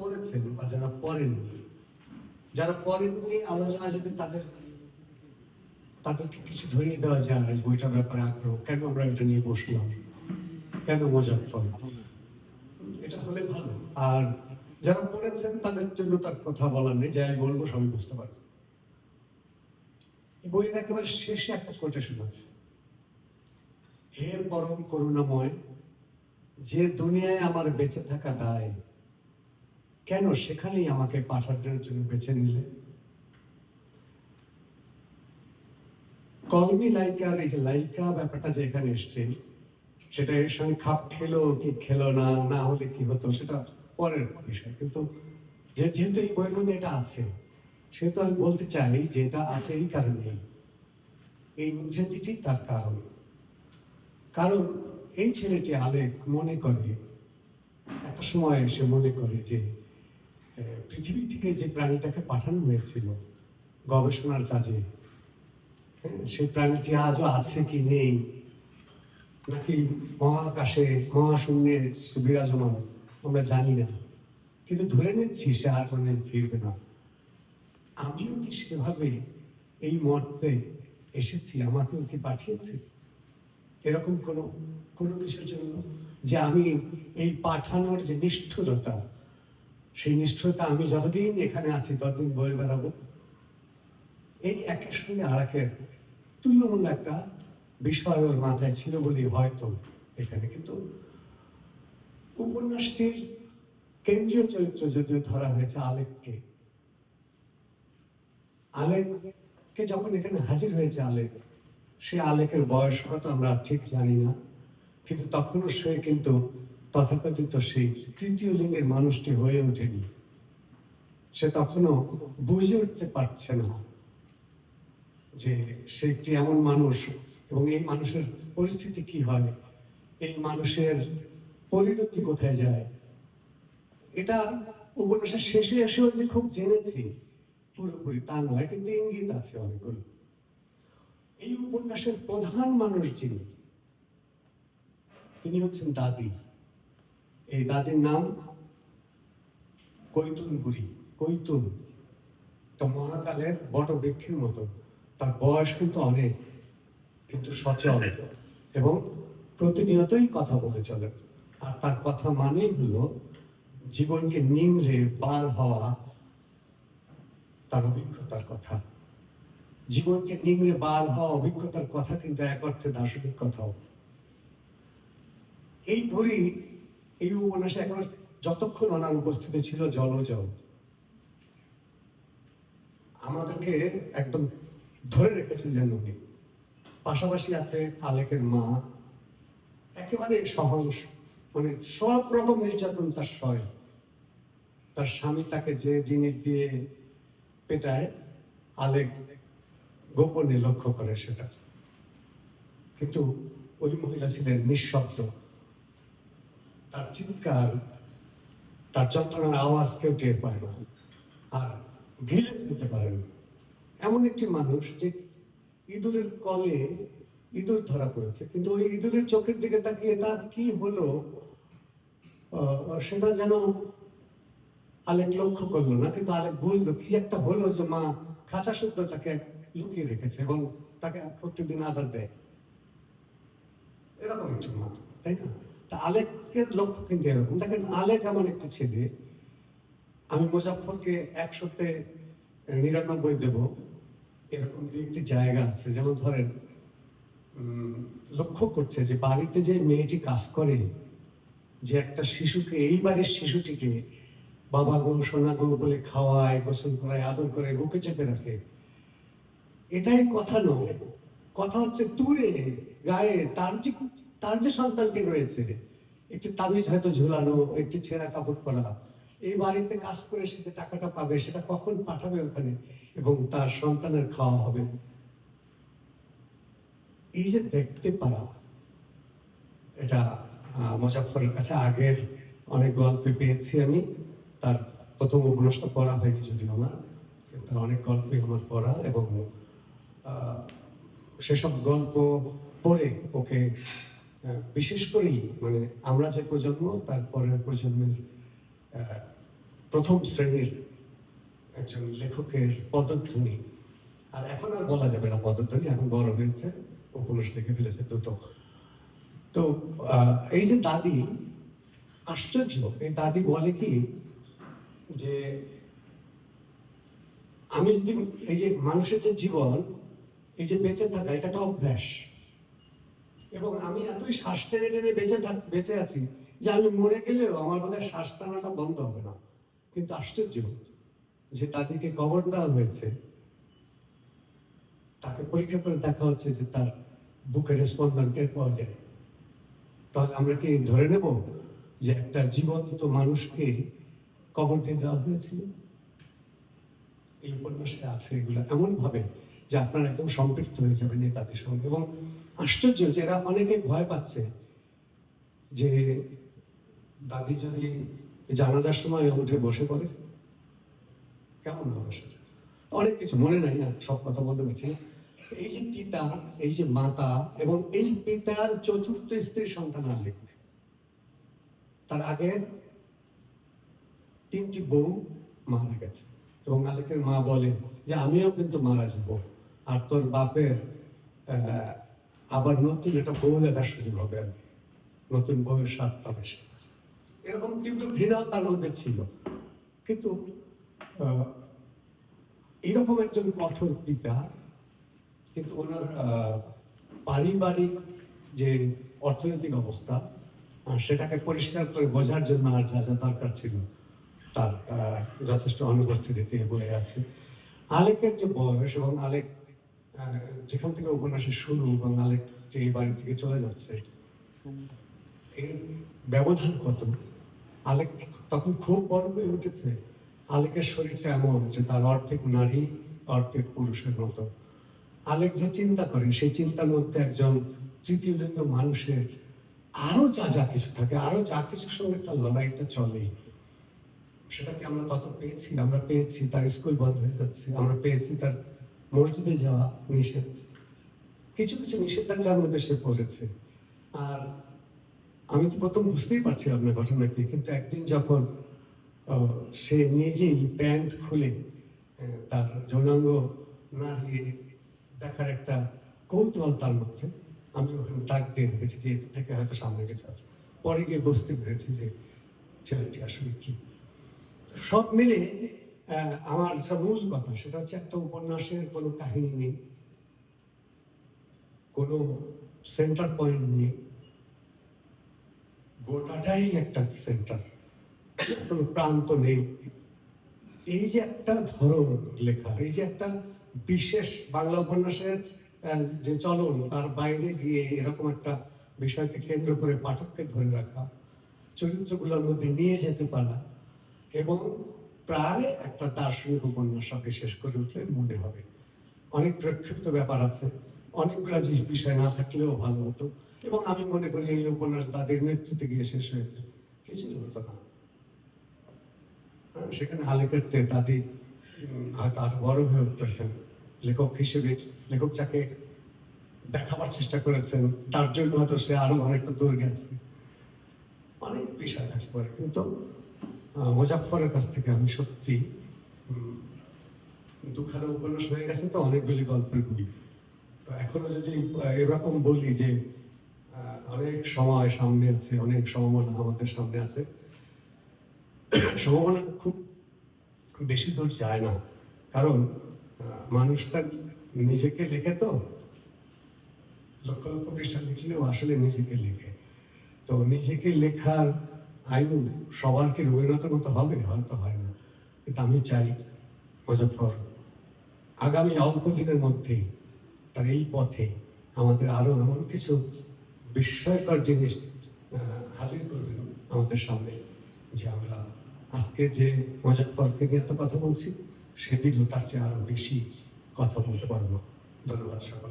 পড়েছেন বা যারা পড়েননি যারা পড়েননি আলোচনা যদি তাদের, তাদেরকে কিছু ধরিয়ে দেওয়া যায় বইটার ব্যাপারে আগ্রহ, কেন আমরা এটা নিয়ে বসলাম? কেন মোজাফর এটা হলে ভালো। আর যারা পড়েছেন, তাদের জন্য তার কথা বলার নেই, যাই বলব, সবই বুঝতে এই বইয়ের একেবারে শেষে একটা কোটেশন আছে। হে পরম করুণাময়, যে দুনিয়ায় আমার বেঁচে থাকা দায় কেন সেখানেই আমাকে পাঠানোর জন্য বেছে নিলে? কলমি লাইকার এই যে লাইকা ব্যাপারটা যে এখানে এসছে, সেটা এর সঙ্গে খাপ খেলো কি খেলো না না হলে কি হতো, সেটা পরের বিষয়। কিন্তু যেহেতু এই বইয়ের মধ্যে এটা আছে, সেহেতু আমি বলতে চাই যে এটা আছে এই কারণেই। এই উদ্ধৃতিটি তার কারণ। কারণ এই ছেলেটি আলেক মনে করে, একটা সময় সে মনে করে যে পৃথিবী থেকে যে প্রাণীটাকে পাঠানো হয়েছিল গবেষণার কাজে সেই প্রাণীটি আজও আছে কি নেই? নাকি মহাকাশে মহাশূন্যের বিরাজমান, আমরা জানি না। কিন্তু ধরে নিচ্ছি সে আর কোনদিন ফিরবে না। আমিও কি সেভাবে এই মর্তে এসেছি? আমাকেও কি পাঠিয়েছে? এরকম কোনো কোনো কিছুর জন্য যে আমি এই পাঠানোর যে নিষ্ঠুরতা সেই নিষ্ঠুরতা আমি যতদিন এখানে আছি, ততদিন বয়ে বেড়াবো। এই একের সঙ্গে আর একের তুল্যমূল্য একটা বিষয় ওর মাথায় ছিল বলেই হয়তো এখানে। কিন্তু উপন্যাসটির কেন্দ্রীয় চরিত্র যদিও ধরা হয়েছে আলেককে আলেককে যখন এখানে হাজির হয়েছে আলেক, সে আলেকের বয়স কত আমরা ঠিক জানি না, কিন্তু তখনও সে কিন্তু তথাকথিত সেই তৃতীয় লিঙ্গের মানুষটি হয়ে ওঠেনি। সে তখনও বুঝে উঠতে পারছে না যে সে একটি এমন মানুষ এবং এই মানুষের পরিস্থিতি কি হয়, এই মানুষের পরিণতি কোথায় যায়। এটা উপন্যাসের শেষে এসেও যে খুব জেনেছি, পুরোপুরি তা নয়, কিন্তু ইঙ্গিত আছে অনেকগুলো। এই উপন্যাসের প্রধান মানুষ যিনি, তিনি হচ্ছেন দাদি। এই দাদির নাম কৈতুন বুড়ি, কৈতুন। একটা মহাকালের বটবৃক্ষের মতো। তার বয়স কিন্তু অনেক, কিন্তু সচল এবং প্রতিনিয়তই কথা বলে চলে। আর তার কথা মানেই হলো জীবনকে নিংড়ে পার হওয়া তার অভিজ্ঞতার কথা। জীবনকে নিংড়ে বার হওয়া অভিজ্ঞতার কথা কিন্তু এক অর্থে দার্শনিক কথাও। এই বুড়ি এই উপন্যাসে একেবারে যতক্ষণ ওনার উপস্থিতি ছিল জলজ আমাদেরকে একদম ধরে রেখেছে যেন উনি। পাশাপাশি আছে আলেকের মা। একেবারে সহজ মানে সব রকম নির্যাতন তার সয়। তার স্বামী তাকে যে জিনিস দিয়ে পেটায় আলেক গোপনে লক্ষ্য করে সেটা। কিন্তু ওই মহিলা ছিলেন নিঃশব্দ। তার চিৎকার, তার যন্ত্রণার আওয়াজ কেউ টের পায় না আর গিলে দিতে পারেন এমন একটি মানুষ যে ইঁদুরের কলে ইঁদুর ধরা পড়েছে, কিন্তু ওই ইঁদুরের চোখের দিকে তাকিয়ে তার কি হলো সেটা যেন আলেক লক্ষ্য করল না, কিন্তু আলেক বুঝলো কি একটা হলো যে মা খাঁচা শুদ্ধ তাকে লুকিয়ে রেখেছে এবং তাকে প্রত্যেকদিন আদর দেয়। এরকম একটি মা, তাই না? আলেকের লক্ষ্য কিন্তু এরকম। দেখেন, আলেক এমন একটা ছেলে, আমি মুজাফরকে একশোতে নিরানব্বই দেব। এরকম যে একটি জায়গা আছে, যেমন ধরেন লক্ষ্য করছে যে বাড়িতে যে মেয়েটি কাজ করে, যে একটা শিশুকে, এই বাড়ির শিশুটিকে বাবা গো, সোনা গো বলে খাওয়ায়, গোসল করায়, আদর করে, বুকে চেপে রাখে। এটাই কথা নয়। কথা হচ্ছে দূরে, গায়ে তার যে তার যে সন্তানটি রয়েছে, একটি তাবিজ হয়তো ঝুলানো, একটি ছেঁড়া কাপড় পরা, এই বাড়িতে কাজ করে সে যে টাকাটা পাবে, সেটা কখন পাঠাবে ওখানে? এবং তার সন্তানের খাওয়া হবে। এই যে দেখতে পারা, এটা মুজাফরের কাছে আগের অনেক গল্পে পেয়েছি আমি। তার প্রথম উপন্যাসটা পড়া হয়নি যদিও আমার তার অনেক গল্পই আমার পড়া এবং সেসব গল্প পড়ে ওকে বিশেষ করেই মানে আমরা যে প্রজন্ম, তার পরের প্রজন্মের প্রথম শ্রেণির একজন লেখকের পদধ্বনি। আর এখন আর বলা যাবে না পদধ্বনি, এখন বড় হয়েছে উপন্যাস লিখে ফেলেছে দুটো। তো এই যে দাদি, আশ্চর্য। এই দাদি বলে কি যে, আমি যদি এই যে মানুষের যে জীবন, এই যে বেঁচে থাকা এটা একটা অভ্যাস। এবং আমি এতই শ্বাস টেনে টেনে বেঁচে বেঁচে আছি যে আমি মরে গেলেও আমার বোধহয় শ্বাস টানাটা বন্ধ হবে না। কিন্তু আশ্চর্য যে তাদেরকে কবর দেওয়া হয়েছে। তাকে পরীক্ষা করে দেখা হচ্ছে যে তার বুকের স্পন্দন টের পাওয়া যায়। তাহলে আমরা কি ধরে নেব যে একটা জীবন্ত মানুষকে কবর দিয়ে দেওয়া হয়েছিল? এই উপন্যাসে আছে এগুলো এমন ভাবে যে আপনারা একদম সম্পৃক্ত হয়ে যাবেন এই তাদের সঙ্গে। এবং আশ্চর্য যে এরা অনেকে ভয় পাচ্ছে যে দাদি যদি জানাজার সময় উঠে বসে পড়ে, কেমন হবে সেটা? অনেক কিছু মনে নাই, আর সব কথা বলতে পারছি এই যে পিতা, এই যে মাতা এবং এই পিতার চতুর্থ স্ত্রী সন্তান আলেক তার আগের তিনটি বউ মারা গেছে এবং আলেকের মা বলে যে, আমিও কিন্তু মারা যাব। আর তোর বাপের আবার নতুন একটা বউ দেখার সুযোগ হবে আর। নতুন বউয়ের স্বাদ পাবে সে। এরকম তীব্র ঘৃণা তার মধ্যে ছিল কিন্তু এরকম একজন কঠোর পিতা, কিন্তু ওনার পারিবারিক যে অর্থনৈতিক অবস্থা সেটাকে পরিষ্কার করে বোঝার জন্য আর যা যা দরকার ছিল, তার যথেষ্ট অনুপস্থিতিতে বয়ে আছে আলেকের যে বয়স এবং আলেক যেখান থেকে উপন্যাসের শুরু এবং আলেক যে বাড়ি থেকে চলে যাচ্ছে এই ব্যবধান কত? আলেক তখন খুব বড় হয়ে উঠেছে। আলেকের শরীরটা এমন যে তার অর্ধেক নারী, অর্ধেক পুরুষের মতো। আলেক যে চিন্তা করে, সেই চিন্তার মধ্যে একজন তৃতীয় লিঙ্গ মানুষের আরও যা যা কিছু থাকে, আরও যা কিছুর সঙ্গে তার লড়াইটা চলে, সেটাকে আমরা তত পেয়েছি, আমরা পেয়েছি, তার স্কুল বন্ধ হয়ে যাচ্ছে, আমরা পেয়েছি তার মসজিদে যাওয়া নিষেধ। কিছু কিছু নিষেধাজ্ঞার মধ্যে সে পড়েছে। আর আমি তো প্রথম বুঝতেই পারছিলাম না ঘটনা কি কিন্তু একদিন যখন সে নিজেই প্যান্ট খুলে তার যৌনাঙ্গ নাড়িয়ে দেখার একটা কৌতূহল তার মধ্যে, আমি ওখানে ডাক দিয়ে রেখেছি যে এটা থেকে হয়তো সামনে কিছু আছে পরে গিয়ে বুঝতে পেরেছি যে ছেলেটি আসলে কি। সব মিলে আমার যে মূল কথা, সেটা হচ্ছে একটা উপন্যাসের কোনো কাহিনী নেই, কোনো সেন্টার পয়েন্ট নেই। গোটাটাই একটা সেন্টার কোনো প্রান্ত নেই। এই যে একটা ধরন লেখার, এই যে একটা বিশেষ বাংলা উপন্যাসের যে চলন, তার বাইরে গিয়ে এরকম একটা বিষয়কে কেন্দ্র করে পাঠককে ধরে রাখা, চরিত্রগুলোর মধ্যে নিয়ে যেতে পারা, এবং প্রায় একটা দার্শনিক উপন্যাস আপনি শেষ করে উঠলে মনে হবে। অনেক প্রক্ষিপ্ত ব্যাপার আছে, অনেকগুলো যে বিষয় না থাকলেও ভালো হতো। এবং আমি মনে করি এই উপন্যাস তাদের নেতৃত্বে গিয়ে শেষ হয়েছে। কিছুই হতো না সেখানে আলেকের চেয়ে দাদি হয়তো আরও বড় হয়ে উঠতেন। লেখক হিসেবে, লেখক যাকে দেখাবার চেষ্টা করেছেন, তার জন্য হয়তো সে আরও অনেকটা দূর গেছে। অনেক বিষয় থাকতে পারে, কিন্তু আহ, মোজাফফরের কাছ থেকে আমি সত্যি দুখানা উপন্যাস হয়ে গেছে তো অনেকগুলি গল্পের বই। তো এখনও যদি এরকম বলি যে অনেক সময় সামনে আছে অনেক সম্ভাবনা আমাদের সামনে আছে সম্ভাবনা খুব বেশি দূর যায় না। কারণ মানুষটা নিজেকে লেখে তো লক্ষ লক্ষ পৃষ্ঠা লিখলেও আসলে নিজেকে লেখে। তো নিজেকে লেখার আয়ু সবার কি রবীন্দ্রনাথের মতো হবে, হয়তো হয় না। কিন্তু আমি চাই মুজফর আগামী অল্প দিনের মধ্যেই তার এই পথে আমাদের আরও এমন কিছু বিস্ময়কর জিনিস হাজির করবেন আমাদের সামনে, যে আমরা আজকে যে মুজফরকে নিয়ে এত কথা বলছি, সেদিনও তার চেয়ে আরও বেশি কথা বলতে পারব। ধন্যবাদ সকল